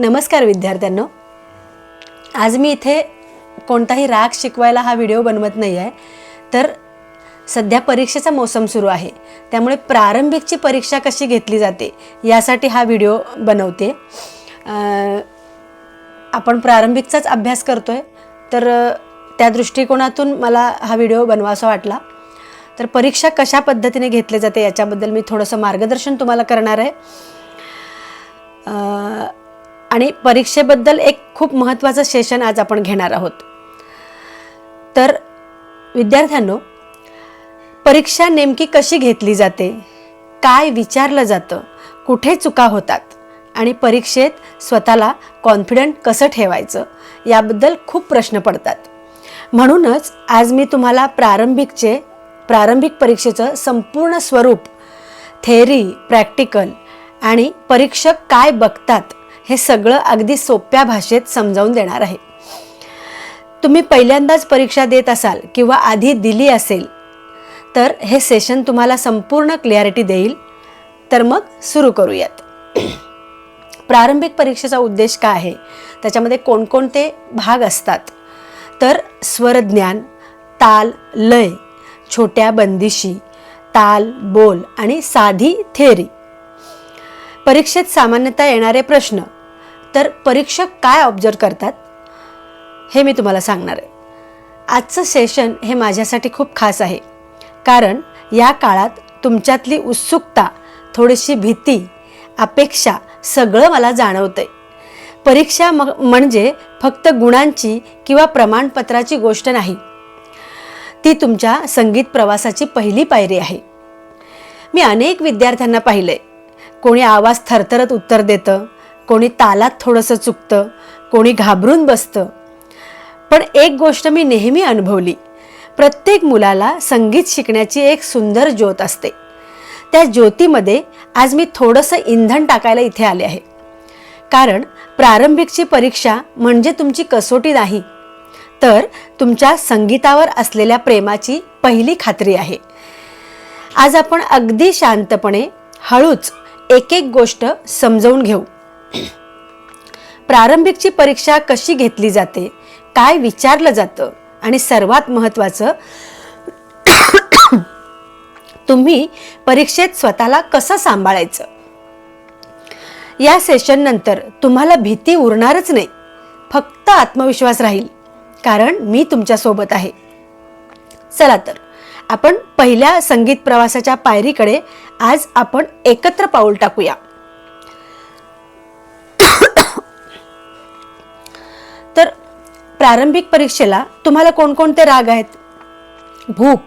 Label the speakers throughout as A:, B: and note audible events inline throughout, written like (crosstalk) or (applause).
A: नमस्कार विद्यार्थ्यांनो. आज मी इथे कोणताही राग शिकवायला हा व्हिडिओ बनवत नाही आहे. तर सध्या परीक्षेचा मोसम सुरू आहे. त्यामुळे प्रारंभिकची परीक्षा कशी घेतली जाते यासाठी हा व्हिडिओ बनवते. आपण प्रारंभिकचाच अभ्यास करतो आहे तर त्या दृष्टिकोनातून मला हा व्हिडिओ बनवासा वाटला. तर परीक्षा कशा पद्धतीने घेतली जाते याच्याबद्दल मी थोडंसं मार्गदर्शन तुम्हाला करणार आहे. आणि परीक्षेबद्दल एक खूप महत्त्वाचं सेशन आज आपण घेणार आहोत. तर विद्यार्थ्यांनो परीक्षा नेमकी कशी घेतली जाते काय विचारलं जातं कुठे चुका होतात आणि परीक्षेत स्वतःला कॉन्फिडंट कसं ठेवायचं याबद्दल खूप प्रश्न पडतात. म्हणूनच आज मी तुम्हाला प्रारंभिकचे प्रारंभिक परीक्षेचं संपूर्ण स्वरूप थेअरी प्रॅक्टिकल आणि परीक्षक काय बघतात हे सगळं अगदी सोप्या भाषेत समजावून देणार आहे. तुम्ही पहिल्यांदाच परीक्षा देत असाल किंवा आधी दिली असेल तर हे सेशन तुम्हाला संपूर्ण क्लिअरिटी देईल. तर मग सुरू करूयात. प्रारंभिक परीक्षेचा उद्देश काय आहे? त्याच्यामध्ये कोणकोणते भाग असतात? तर स्वरज्ञान ताल लय छोट्या बंदिशी ताल बोल आणि साधी थेअरी परीक्षेत सामान्यतः येणारे प्रश्न तर परीक्षक काय ऑब्झर्व करतात? हे मी तुम्हाला सांगणार आहे. आजचं सेशन हे माझ्यासाठी खूप खास आहे. कारण या काळात तुमच्यातली उत्सुकता थोडीशी भीती अपेक्षा सगळं मला जाणवतंय. परीक्षा म म्हणजे फक्त गुणांची किंवा प्रमाणपत्राची गोष्ट नाही. ती तुमच्या संगीत प्रवासाची पहिली पायरी आहे. मी अनेक विद्यार्थ्यांना पाहिलंय. कोणी आवाज थरथरत उत्तर देतं कोणी तालात थोडंसं चुकतं कोणी घाबरून बसतं. पण एक गोष्ट मी नेहमी अनुभवली. प्रत्येक मुलाला संगीत शिकण्याची एक सुंदर ज्योत असते. त्या ज्योतीमध्ये आज मी थोडंसं इंधन टाकायला इथे आले आहे. कारण प्रारंभिकची परीक्षा म्हणजे तुमची कसोटी नाही तर तुमच्या संगीतावर असलेल्या प्रेमाची पहिली खात्री आहे. आज आपण अगदी शांतपणे हळूच एक एक गोष्ट समजवून घेऊ. प्रारंभिकची परीक्षा कशी घेतली जाते काय विचारलं जातं आणि सर्वात महत्त्वाचं तुम्ही परीक्षेत स्वतःला कसं सांभाळायचं? या सेशन नंतर तुम्हाला भीती उरणारच नाही. फक्त आत्मविश्वास राहील कारण मी तुमच्यासोबत आहे. चला तर आपण पहिल्या संगीत प्रवासाच्या पायरीकडे आज आपण एकत्र पाऊल टाकूया. तर प्रारंभिक परीक्षेला तुम्हाला कोणकोणते राग आहेत? भूप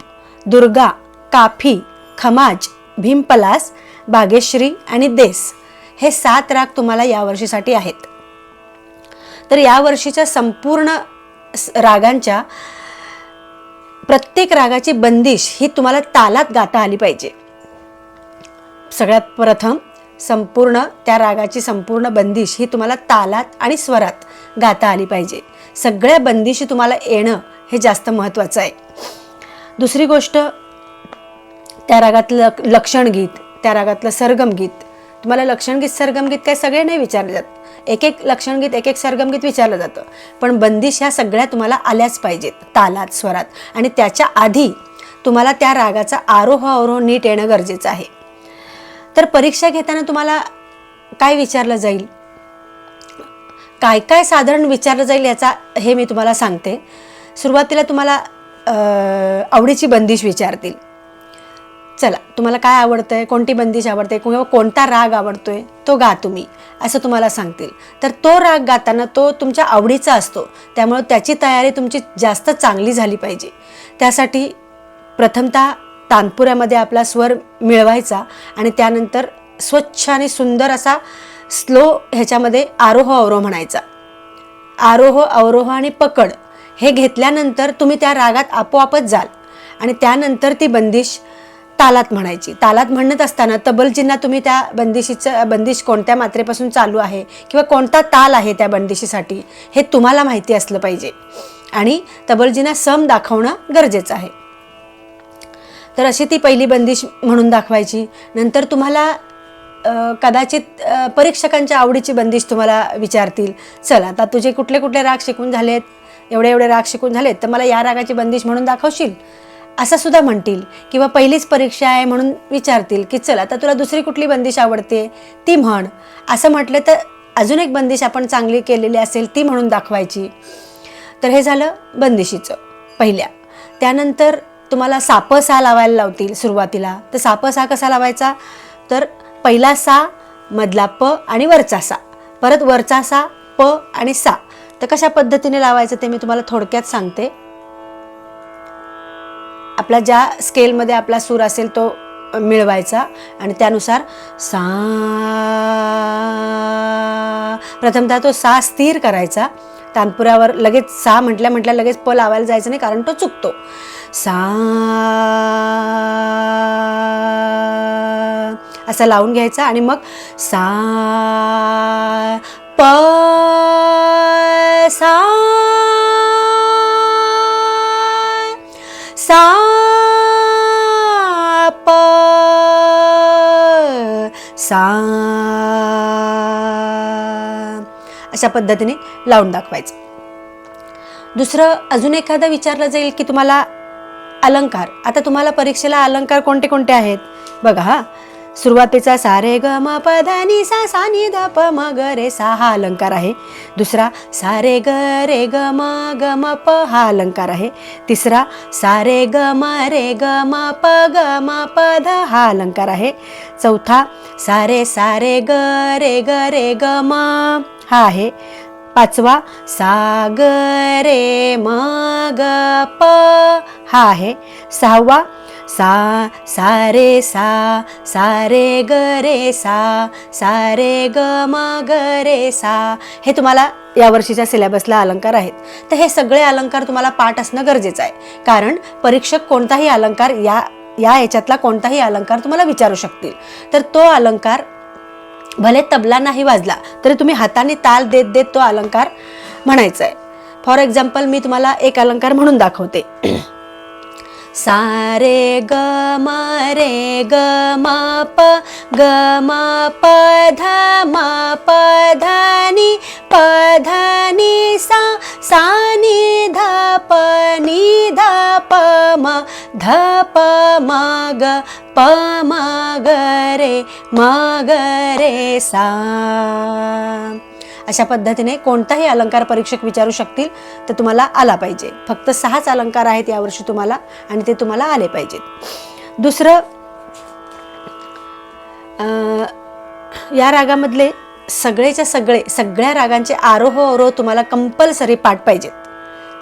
A: दुर्गा काफी खमाज भीमपलास बागेश्री आणि देस हे सात राग तुम्हाला यावर्षीसाठी आहेत. तर या वर्षीच्या संपूर्ण रागांच्या प्रत्येक रागाची बंदिश ही तुम्हाला तालात गाता आली पाहिजे. सगळ्यात प्रथम संपूर्ण त्या रागाची संपूर्ण बंदिश ही तुम्हाला तालात आणि स्वरात गाता आली पाहिजे. सगळ्या बंदिशी तुम्हाला येणं हे जास्त महत्त्वाचं आहे. दुसरी गोष्ट त्या रागातलं लक्षण गीत त्या रागातलं सरगम गीत. तुम्हाला लक्षणगीत सरगमगीत काय सगळे नाही विचारले जात. एक एक लक्षणगीत एक एक सरगमगीत विचारलं जातं. पण बंदिश ह्या सगळ्या तुम्हाला आल्याच पाहिजेत तालात स्वरात. आणि त्याच्या आधी तुम्हाला त्या रागाचा आरोह अवरोह नीट येणं गरजेचं आहे. तर परीक्षा घेताना तुम्हाला काय विचारलं जाईल? काय काय साधारण विचारलं जाईल याचा हे मी तुम्हाला सांगते. सुरुवातीला तुम्हाला आवडीची बंदिश विचारतील. चला तुम्हाला काय आवडतं आहे कोणती बंदिश आवडते किंवा कोणता राग आवडतो आहे तो गा तुम्ही असं तुम्हाला सांगतील. तर तो राग गाताना तो तुमच्या आवडीचा असतो. त्यामुळं त्याची तयारी तुमची जास्त चांगली झाली पाहिजे. त्यासाठी प्रथमतः तानपुऱ्यामध्ये आपला स्वर मिळवायचा आणि त्यानंतर स्वच्छ आणि सुंदर असा स्लो ह्याच्यामध्ये आरोह अवरोह म्हणायचा. आरोह अवरोह आणि पकड हे घेतल्यानंतर तुम्ही त्या रागात आपोआपच जाल आणि त्यानंतर ती बंदिश तालात म्हणायची. तालात म्हणत असताना तबलजींना तुम्ही त्या बंदिशीचं बंदिश कोणत्या मात्रेपासून चालू आहे किंवा कोणता ताल आहे त्या बंदिशीसाठी हे तुम्हाला माहिती असलं पाहिजे. आणि तबलजींना सम दाखवणं गरजेचं आहे. तर अशी ती पहिली बंदिश म्हणून दाखवायची. नंतर तुम्हाला कदाचित परीक्षकांच्या आवडीची बंदिश तुम्हाला विचारतील चल आता तुझे कुठले कुठले राग शिकून झालेत? एवढे एवढे राग शिकून झालेत तर मला या रागाची बंदिश म्हणून दाखवशील? असं सुद्धा म्हणतील किंवा पहिलीच परीक्षा आहे म्हणून विचारतील की चल आता तुला दुसरी कुठली बंदिश आवडते? ती म्हण. असं म्हटलं तर अजून एक बंदिश आपण चांगली केलेली असेल ती म्हणून दाखवायची. तर हे झालं बंदिशीचं पहिल्या. त्यानंतर तुम्हाला साप सा लावायला लावतील सुरुवातीला. तर साप सा कसा लावायचा? तर पहिला सा मधला प आणि वरचा सा. परत वरचा सा प आणि सा. तर कशा पद्धतीने लावायचं ते मी तुम्हाला थोडक्यात सांगते. आपला ज्या स्केलमध्ये आपला सूर असेल तो मिळवायचा आणि त्यानुसार सा प्रथमतः तो सा स्थिर करायचा. तानपुरावर लगेच सा म्हटल्या म्हटल्या लगेच प लावायला जायचं नाही कारण तो चुकतो. सा असा लावून घ्यायचा आणि मग सा प सा सा प सा अशा पद्धतीने लावून दाखवायचं. दुसरं अजून एखादं विचारलं जाईल की तुम्हाला अलंकार. आता तुम्हाला परीक्षेला अलंकार कोणते कोणते आहेत? बघा हा. सुरुवातीचा सा रे ग म प ध नि सा सा नि ध प म ग रे सा हा अलंकार आहे. दुसरा सा रे ग रे ग म ग म प हा अलंकार आहे. तिसरा सा रे ग म रे ग म प ग म प ध हा अलंकार आहे. चौथा सा रे सा रे ग रे ग रे ग म हा आहे. पाचवा सा ग रे म ग प हा आहे. सहावा सा सा रे सा सा रे ग रे सा सा रे ग म ग रे सा. हे तुम्हाला या वर्षीच्या सिलेबसला अलंकार आहेत. तर हे सगळे अलंकार तुम्हाला पाठ असणं गरजेचं आहे. कारण परीक्षक कोणताही अलंकार या या याच्यातला कोणताही अलंकार तुम्हाला विचारू शकतील. तर तो अलंकार भले तबला नाही वाजला तरी तुम्ही हाताने ताल देत देत तो अलंकार म्हणायचा आहे फॉर एक्झाम्पल मी तुम्हाला एक अलंकार म्हणून दाखवते. सा रे ग म रे ग प ग म प ध म प ध नि प ध नि सा सा नि ध प नि ध प म ध प म ग प म ग रे म ग रे सा अशा पद्धतीने कोणताही अलंकार परीक्षक विचारू शकतील तर तुम्हाला आला पाहिजे. फक्त सहाच अलंकार आहेत यावर्षी तुम्हाला आणि ते तुम्हाला आले पाहिजेत. दुसरं अं, या रागामधले सगळेच्या सगळे सगळ्या रागांचे आरोह अवरोह तुम्हाला कंपल्सरी पाठ पाहिजेत.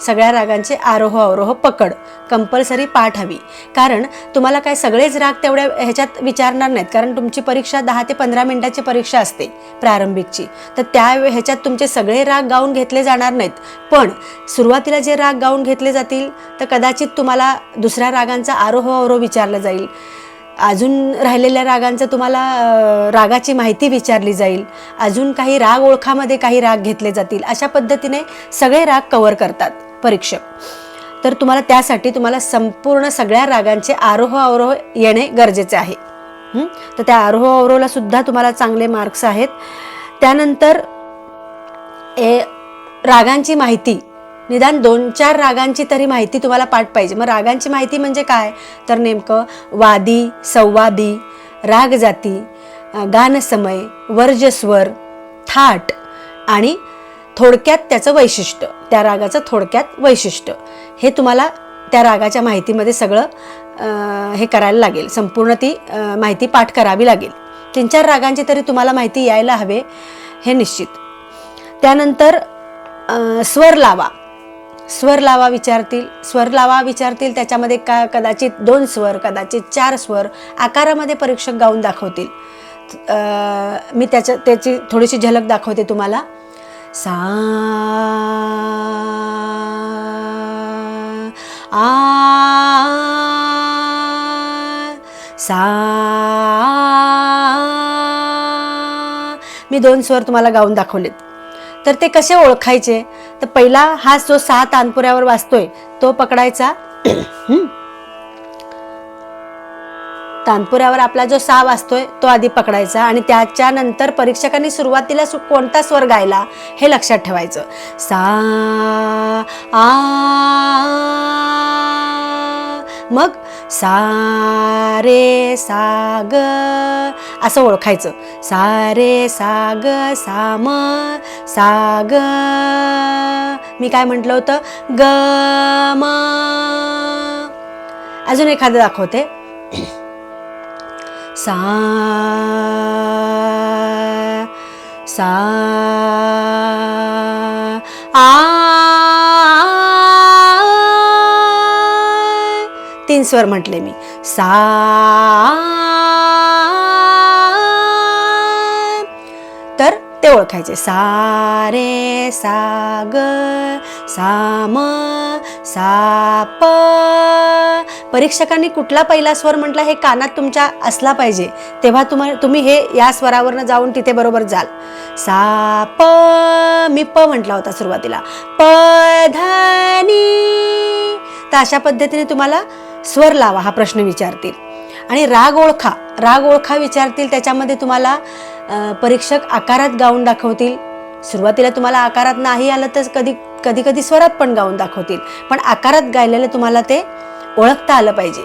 A: सगळ्या रागांचे आरोह अवरोह पकड कंपल्सरी पाठ हवी. कारण तुम्हाला काय सगळेच राग तेवढ्या ह्याच्यात विचारणार नाहीत कारण तुमची परीक्षा दहा ते पंधरा मिनिटाची परीक्षा असते प्रारंभिकची. तर त्या ह्याच्यात तुमचे सगळे राग गाऊन घेतले जाणार नाहीत. पण सुरुवातीला जे राग गाऊन घेतले जातील तर कदाचित तुम्हाला दुसऱ्या रागांचा आरोह अवरोह विचारलं जाईल. अजून राहिलेल्या रागांचं तुम्हाला रागाची माहिती विचारली जाईल. अजून काही राग ओळखामध्ये काही राग घेतले जातील. अशा पद्धतीने सगळे राग कवर करतात. परीक्षक. तर तुम्हाला त्यासाठी तुम्हाला संपूर्ण सगळ्या रागांचे आरोह अवरोह येणे गरजेचे आहे. तर त्या आरोह अवरोहला सुद्धा तुम्हाला चांगले मार्क्स आहेत. त्यानंतर ए रागांची माहिती. निदान दोन चार रागांची तरी माहिती तुम्हाला पाठ पाहिजे. मग रागांची माहिती म्हणजे काय? तर नेमकं वादी संवादी राग जाती गानसमय वर्जस्वर थाट आणि थोडक्यात त्याचं वैशिष्ट्य त्या रागाचं थोडक्यात वैशिष्ट्य. हे तुम्हाला त्या रागाच्या माहितीमध्ये सगळं हे करायला लागेल. संपूर्ण ती माहिती पाठ करावी लागेल. तीन चार रागांची तरी तुम्हाला माहिती यायला हवे हे निश्चित. त्यानंतर स्वर लावा. स्वर लावा विचारतील. स्वर लावा विचारतील त्याच्यामध्ये का कदाचित दोन स्वर कदाचित चार स्वर आकारामध्ये परीक्षक गाऊन दाखवतील. मी त्याच्या त्याची थोडीशी झलक दाखवते तुम्हाला. सा आ सा. मी दोन स्वर तुम्हाला गाऊन दाखवलेत. तर ते कसे ओळखायचे? तर पहिला हा जो सहा तानपुऱ्यावर वाचतोय तो पकडायचा. (clears throat) तानपुऱ्यावर आपला जो साव असतोय तो आधी पकडायचा आणि त्याच्यानंतर परीक्षकांनी सुरुवातीला सु कोणता स्वर गायला हे लक्षात ठेवायचं. सा आ मग सा रे सा ग असं ओळखायचं. सा रे सा ग सा म सा ग. मी काय म्हटलं होतं? ग म. अजून एखादं दाखवते. सा सा आ तीन स्वर म्हटले मी. सा तर ते ओळखायचे. सा रे सा ग सा म सा प परीक्षकांनी कुठला पहिला स्वर म्हटला हे कानात तुमच्या असला पाहिजे. तेव्हा तुम तुम्ही हे या स्वरावरनं जाऊन तिथे बरोबर जाल. सा प मी प म्हटला होता सुरुवातीला. प धनी तर अशा पद्धतीने तुम्हाला स्वर लावा हा प्रश्न विचारतील. आणि राग ओळखा राग ओळखा विचारतील त्याच्यामध्ये तुम्हाला परीक्षक आकारात गाऊन दाखवतील. सुरुवातीला तुम्हाला आकारात नाही आलं तर कधी कधी कधी स्वरात पण गाऊन दाखवतील. पण आकारात गायलेलं तुम्हाला ते ओळखता आलं पाहिजे.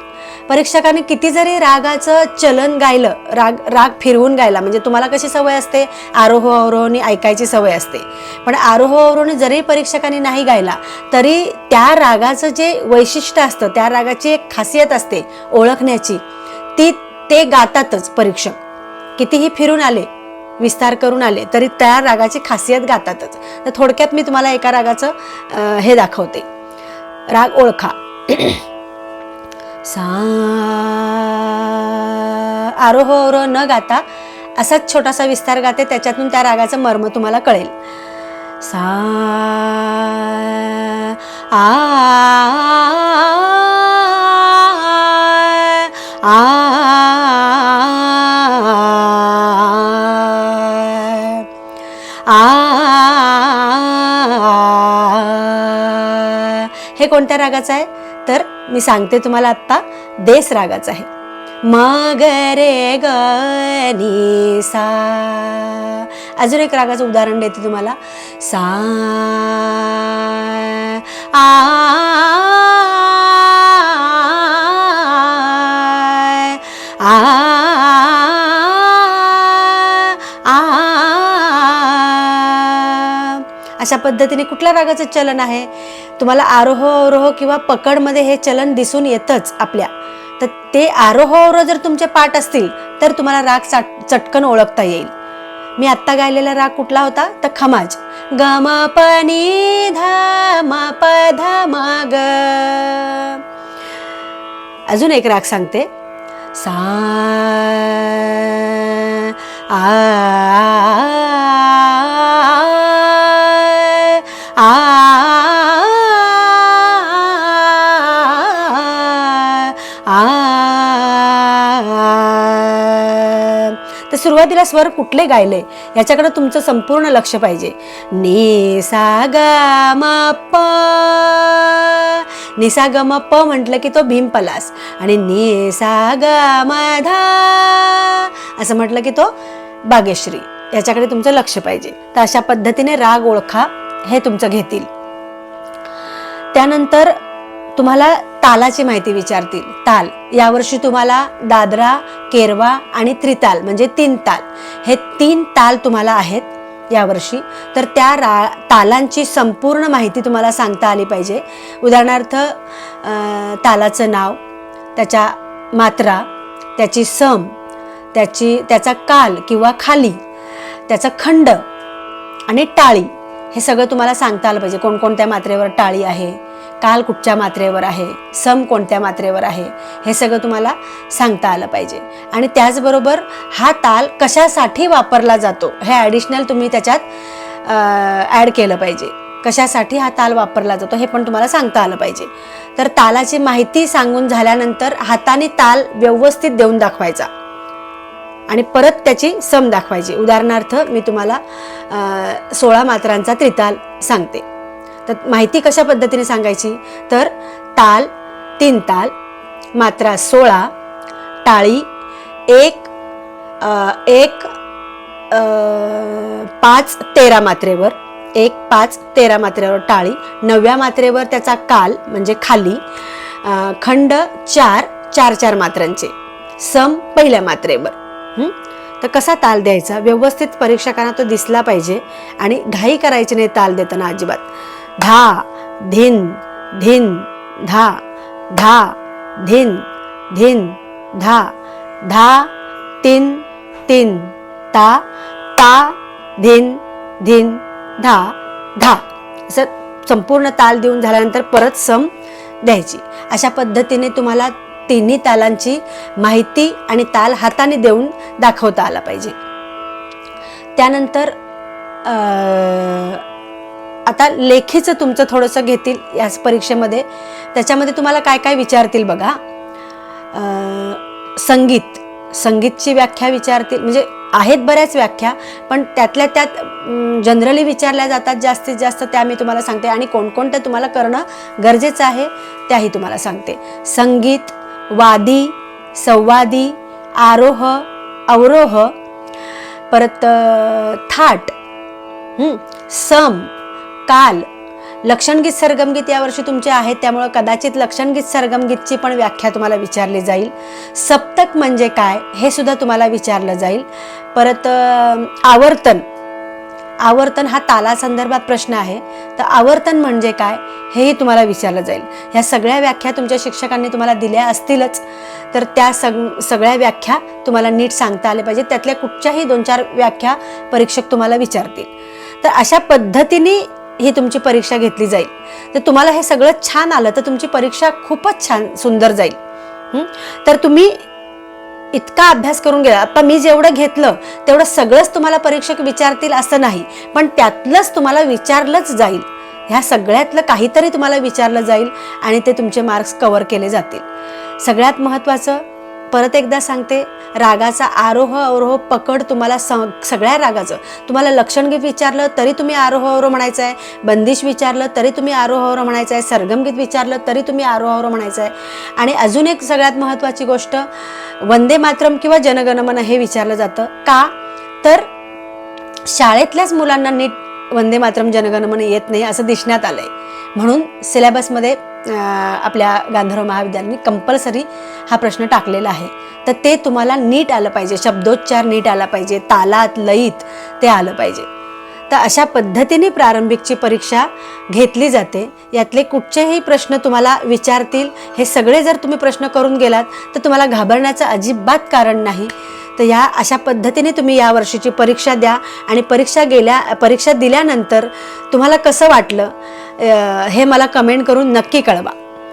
A: परीक्षकाने किती जरी रागाचं चलन गायलं राग राग फिरवून गायला म्हणजे तुम्हाला कशी सवय असते? आरोह अवरोहनी ऐकायची सवय असते. पण आरोह अवरोहने जरी परीक्षकाने नाही गायला तरी त्या रागाचं जे वैशिष्ट्य असतं त्या रागाची एक खासियत असते ओळखण्याची. ती ते गातातच परीक्षक. कितीही फिरून आले विस्तार करून आले तरी त्या रागाची खासियत गातातच. तर थोडक्यात मी तुम्हाला एका रागाचं हे दाखवते. राग ओळखा. सा आरोह अवरोह न गाता असाच छोटासा विस्तार गाते त्याच्यातून त्या रागाचं मर्म तुम्हाला कळेल सा आ आ आ हे कोणत्या रागाचं आहे मी सांगते तुम्हाला आत्ता देस रागाचा आहे. मग रे ग नी सा. अजून एक रागाचं उदाहरण देते तुम्हाला. सा आ अशा पद्धतीने कुठल्या रागाचं चलन आहे? तुम्हाला आरोह अवरोह किंवा पकडमध्ये हे चलन दिसून येतच आपल्या. तर ते आरोह अवरोह जर तुमचे पाठ असतील तर तुम्हाला राग चाट चटकन ओळखता येईल. मी आत्ता गायलेला राग कुठला होता? तर खमाज. ग म प नी ध म प ध म ग अजून एक राग सांगते. सा आ आ तर सुरुवातीला स्वर कुठले गायले याच्याकडे तुमचं संपूर्ण लक्ष पाहिजे नि सा ग म प निसा ग म प म्हटलं की तो भीमपलास आणि नि सा ग म धा असं म्हटलं की तो बागेश्री याच्याकडे तुमचं लक्ष पाहिजे तर अशा पद्धतीने राग ओळखा हे तुमचं घेतील. त्यानंतर तुम्हाला तालाची माहिती विचारतील. ताल यावर्षी तुम्हाला दादरा केरवा आणि त्रिताल म्हणजे तीन ताल. हे तीन ताल तुम्हाला आहेत यावर्षी. तर त्या रा तालांची संपूर्ण माहिती तुम्हाला सांगता आली पाहिजे. उदाहरणार्थ तालाचं नाव त्याच्या मात्रा त्याची सम त्याची त्याचा काल किंवा खाली त्याचा खंड आणि टाळी. हे सगळं तुम्हाला सांगता आलं पाहिजे. कोणकोणत्या मात्रेवर टाळी आहे? काल कुठच्या मात्रेवर आहे? सम कोणत्या मात्रेवर आहे? हे सगळं तुम्हाला सांगता आलं पाहिजे. आणि त्याचबरोबर हा ताल कशासाठी वापरला जातो? हे ॲडिशनल तुम्ही त्याच्यात ॲड केलं पाहिजे. कशासाठी हा ताल वापरला जातो? हे पण तुम्हाला सांगता आलं पाहिजे. तर तालाची माहिती सांगून झाल्यानंतर हाताने ताल व्यवस्थित देऊन दाखवायचा. आणि परत त्याची सम दाखवायची. उदाहरणार्थ मी तुम्हाला सोळा मात्रांचा त्रिताल सांगते. तर माहिती कशा पद्धतीने सांगायची? तर ताल तीन ताल मात्रा सोळा टाळी एक आ, एक आ, पाच तेरा मात्रेवर एक पाच तेरा मात्रेवर टाळी नवव्या मात्रेवर त्याचा काल म्हणजे खाली आ, खंड चार चार चार मात्रांचे सम पहिल्या मात्रेवर. तर कसा ताल द्यायचा? व्यवस्थित परीक्षकांना तो दिसला पाहिजे आणि घाई करायची नाही ताल देताना अजिबात. धा धिन धिन धा धा धिन धिन धा धा तीन तीन ता ता धिन धिन धा धा. असं संपूर्ण ताल देऊन झाल्यानंतर परत सम द्यायची. अशा पद्धतीने तुम्हाला तिन्ही तालांची माहिती आणि ताल हाताने देऊन दाखवता आला पाहिजे. त्यानंतर आता लेखीचं तुमचं थोडंसं घेतील याच परीक्षेमध्ये. त्याच्यामध्ये तुम्हाला काय काय विचारतील बघा. संगीत. संगीतची व्याख्या विचारतील म्हणजे आहेत बऱ्याच व्याख्या पण त्यातल्या त्यात जनरली विचारल्या जातात जास्तीत जास्त त्या मी तुम्हाला सांगते. आणि कोणकोणत्या तुम्हाला करणं गरजेचं आहे त्याही तुम्हाला सांगते. संगीत वादी संवादी आरोह अवरोह परत थाट सम काल. लक्षणगीत सरगमगीत यावर्षी तुमचे आहेत त्यामुळं कदाचित लक्षणगीत सरगमगीतची पण व्याख्या तुम्हाला विचारली जाईल. सप्तक म्हणजे काय हे सुद्धा तुम्हाला विचारलं जाईल. परत आवर्तन. आवर्तन हा तालासंदर्भात प्रश्न आहे. तर आवर्तन म्हणजे काय? हेही तुम्हाला विचारलं जाईल. ह्या सगळ्या व्याख्या तुमच्या शिक्षकांनी तुम्हाला दिल्या असतीलच. तर त्या सग सगळ्या व्याख्या तुम्हाला नीट सांगता आल्या पाहिजे त्यातल्या कुठच्याही दोन चार व्याख्या परीक्षक तुम्हाला विचारतील. तर अशा पद्धतीने ही तुमची परीक्षा घेतली जाईल. तर तुम्हाला हे सगळं छान आलं तर तुमची परीक्षा खूपच छान सुंदर जाईल. तर तुम्ही इतका अभ्यास करून गेला. आता मी जेवढं घेतलं तेवढं सगळंच तुम्हाला परीक्षक विचारतील असं नाही. पण त्यातलंच तुम्हाला विचारलंच जाईल. ह्या सगळ्यातलं काहीतरी तुम्हाला विचारलं जाईल आणि ते तुमचे मार्क्स कव्हर केले जातील. सगळ्यात महत्त्वाचं परत एकदा सांगते रागाचा आरोह अवरोह पकड तुम्हाला स सगळ्या रागाचं. तुम्हाला लक्षणगीत विचारलं तरी तुम्ही आरोह अवरोह म्हणायचं आहे बंदिश विचारलं तरी तुम्ही आरोह अवरोह म्हणायचं आहे सरगमगीत विचारलं तरी तुम्ही आरोह अवरोह म्हणायचं आहे आणि अजून एक सगळ्यात महत्त्वाची गोष्ट वंदे मातरम किंवा जनगणमन हे विचारलं जातं. का? तर शाळेतल्याच मुलांना नीट वंदे मातरम जनगणमन येत नाही असं दिसण्यात आलंय. म्हणून सिलेबसमध्ये आपल्या गांधर्व महाविद्यालयाने कंपल्सरी हा प्रश्न टाकलेला आहे. तर ते तुम्हाला नीट आलं पाहिजे शब्दोच्चार नीट आला पाहिजे तालात लयीत ते आलं पाहिजे. तर अशा पद्धतीने प्रारंभिकची परीक्षा घेतली जाते. यातले कुठचेही प्रश्न तुम्हाला विचारतील हे सगळे जर तुम्ही प्रश्न करून गेलात तर तुम्हाला घाबरण्याचं अजिबात कारण नाही. तर या अशा पद्धतीने तुम्ही या वर्षीची परीक्षा द्या आणि परीक्षा गेल्या परीक्षा दिल्यानंतर तुम्हाला कसं वाटलं हे मला कमेंट करून नक्की कळवा.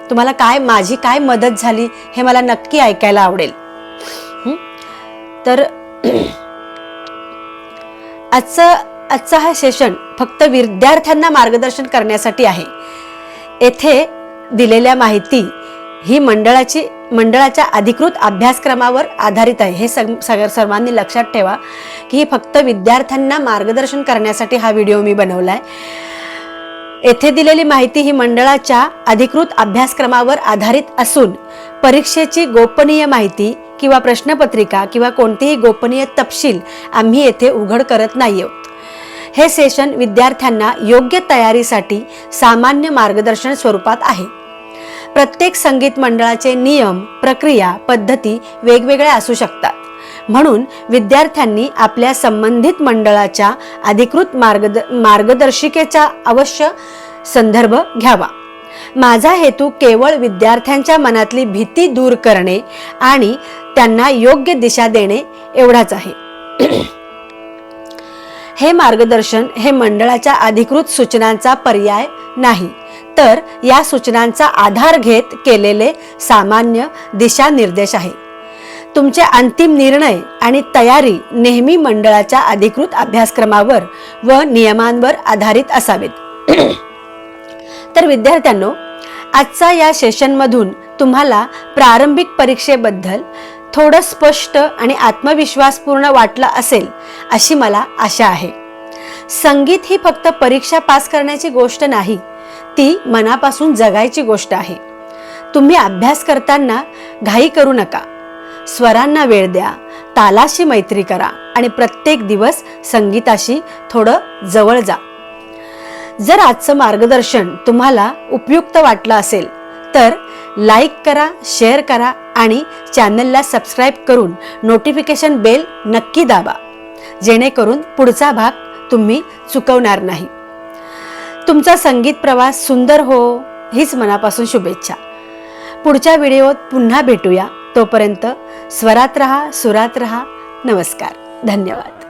A: तुम्हाला काय माझी काय मदत झाली हे मला नक्की ऐकायला आवडेल. तर (clears throat) आजचं आजचं हा सेशन फक्त विद्यार्थ्यांना मार्गदर्शन करण्यासाठी आहे. येथे दिलेल्या माहिती ही मंडळाची मंडळाच्या अधिकृत अभ्यासक्रमावर आधारित आहे. हे सग सग सर्वांनी लक्षात ठेवा की ही फक्त विद्यार्थ्यांना मार्गदर्शन करण्यासाठी हा व्हिडिओ मी बनवला आहे येथे दिलेली माहिती ही मंडळाच्या अधिकृत अभ्यासक्रमावर आधारित असून परीक्षेची गोपनीय माहिती किंवा प्रश्नपत्रिका किंवा कोणतीही गोपनीय तपशील आम्ही येथे उघड करत नाही आहोत हे सेशन विद्यार्थ्यांना योग्य तयारीसाठी सामान्य मार्गदर्शन स्वरूपात आहे. प्रत्येक संगीत मंडळाचे नियम प्रक्रिया पद्धती वेगवेगळ्या असू शकतात. म्हणून विद्यार्थ्यांनी आपल्या संबंधित मंडळाच्या अधिकृत मार्गद मार्गदर्शिकेचा अवश्य संदर्भ घ्यावा. माझा हेतू केवळ विद्यार्थ्यांच्या मनातली भीती दूर करणे आणि त्यांना योग्य दिशा देणे एवढाच आहे. हे मार्गदर्शन हे मंडळाच्या अधिकृत सूचनांचा पर्याय नाही. तर या सूचनांचा आधार घेत केलेले सामान्य दिशानिर्देश आहे. तुमचे अंतिम निर्णय आणि तयारी नेहमी मंडळाच्या अधिकृत अभ्यासक्रमावर व नियमांवर आधारित असावेत. (clears throat) तर विद्यार्थ्यांनो आजचा या सेशनमधून तुम्हाला प्रारंभिक परीक्षेबद्दल थोडं स्पष्ट आणि आत्मविश्वासपूर्ण वाटलं असेल अशी मला आशा आहे. संगीत ही फक्त परीक्षा पास करण्याची गोष्ट नाही ती मनापासून जगायची गोष्ट आहे. तुम्ही अभ्यास करताना घाई करू नका. स्वरांना वेळ द्या तालाशी मैत्री करा आणि प्रत्येक दिवस संगीताशी थोडं जवळ जा. जर आजचं मार्गदर्शन तुम्हाला उपयुक्त वाटलं असेल तर लाईक करा शेअर करा आणि चॅनलला सबस्क्राईब करून नोटिफिकेशन बेल नक्की दाबा. जेणेकरून पुढचा भाग तुम्ही चुकवणार नाही. तुमचा संगीत प्रवास सुंदर हो हीच मनापासून शुभेच्छा. पुढच्या व्हिडिओत पुन्हा भेटूया. तोपर्यंत स्वरात रहा सुरात रहा. नमस्कार. धन्यवाद.